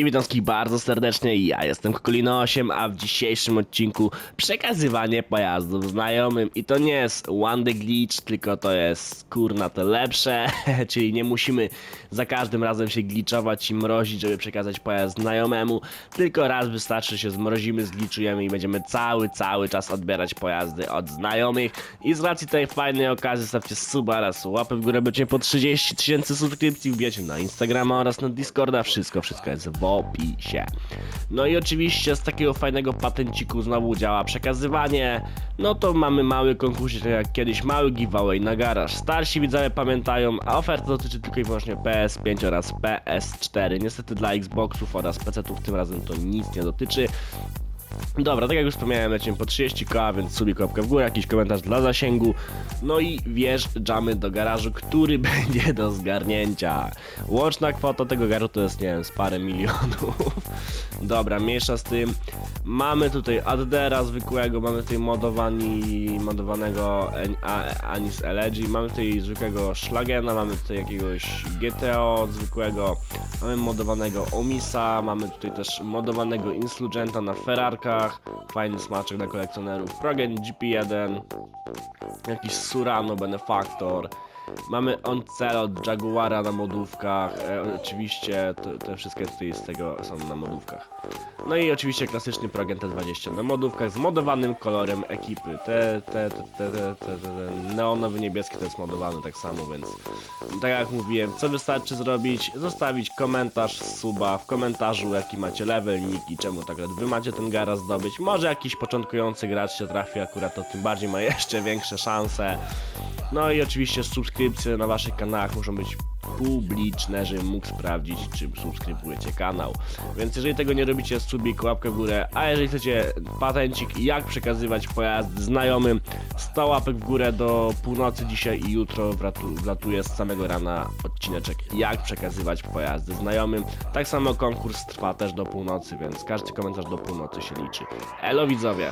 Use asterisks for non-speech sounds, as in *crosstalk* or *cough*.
i witam wszystkich bardzo serdecznie, ja jestem Kokolino8, a w dzisiejszym odcinku przekazywanie pojazdów znajomym. I to nie jest one glitch, tylko to jest kurna to lepsze, *laughs* czyli nie musimy za każdym razem się glitchować i mrozić, żeby przekazać pojazd znajomemu, tylko raz wystarczy się zmrozimy, zgliczujemy i będziemy cały, cały czas odbierać pojazdy od znajomych. I z racji tej fajnej okazji stawcie suba oraz łapę w górę, będziecie po 30 tysięcy subskrypcji, wbijecie na Instagrama oraz na Discorda, wszystko, wszystko jest w opisie. No i oczywiście z takiego fajnego patenciku znowu działa przekazywanie, no to mamy mały konkursik, tak jak kiedyś mały giveaway na garaż. Starsi widzowie pamiętają, a oferta dotyczy tylko i wyłącznie PS5 oraz PS4. Niestety dla Xboxów oraz PC-ów tym razem to nic nie dotyczy. Dobra, tak jak już wspomniałem, lecimy po 30k, więc łapkę w górę, jakiś komentarz dla zasięgu. No i wjeżdżamy do garażu, który *laughs* będzie do zgarnięcia. Łączna kwota tego garażu to jest, nie wiem, z parę milionów. Dobra, mniejsza z tym. Mamy tutaj Addera zwykłego, mamy tutaj modowani, modowanego Anis Elegy, mamy tutaj zwykłego Schlagena, mamy tutaj jakiegoś GTO zwykłego, mamy modowanego Omisa, mamy tutaj też modowanego Insurgenta na Ferrarkach, fajny smaczek dla kolekcjonerów, Progen GP1, jakiś Surano Benefactor, mamy Oncelo od Jaguara na modówkach, e, oczywiście te, te wszystkie tutaj z tego są na modówkach. No i oczywiście klasyczny Progen T20 na modówkach z modowanym kolorem ekipy. Te, te, te, te, te, te, te neonowy niebieski to jest modowany tak samo, więc tak jak mówiłem, co wystarczy zrobić? Zostawić komentarz, suba w komentarzu, jaki macie level, nick i czemu tak wy macie ten gara zdobyć. Może jakiś początkujący gracz się trafi akurat, to tym bardziej ma *laughs* jeszcze większe szanse. No i oczywiście subskrypcje na waszych kanałach muszą być publiczne, żebym mógł sprawdzić, czy subskrybujecie kanał. Więc jeżeli tego nie robicie, subik, łapkę w górę, a jeżeli chcecie patencik, jak przekazywać pojazd znajomym, 100 łapek w górę do północy dzisiaj i jutro wlatuje z samego rana odcineczek, jak przekazywać pojazdy znajomym. Tak samo konkurs trwa też do północy, więc każdy komentarz do północy się liczy. Elo widzowie!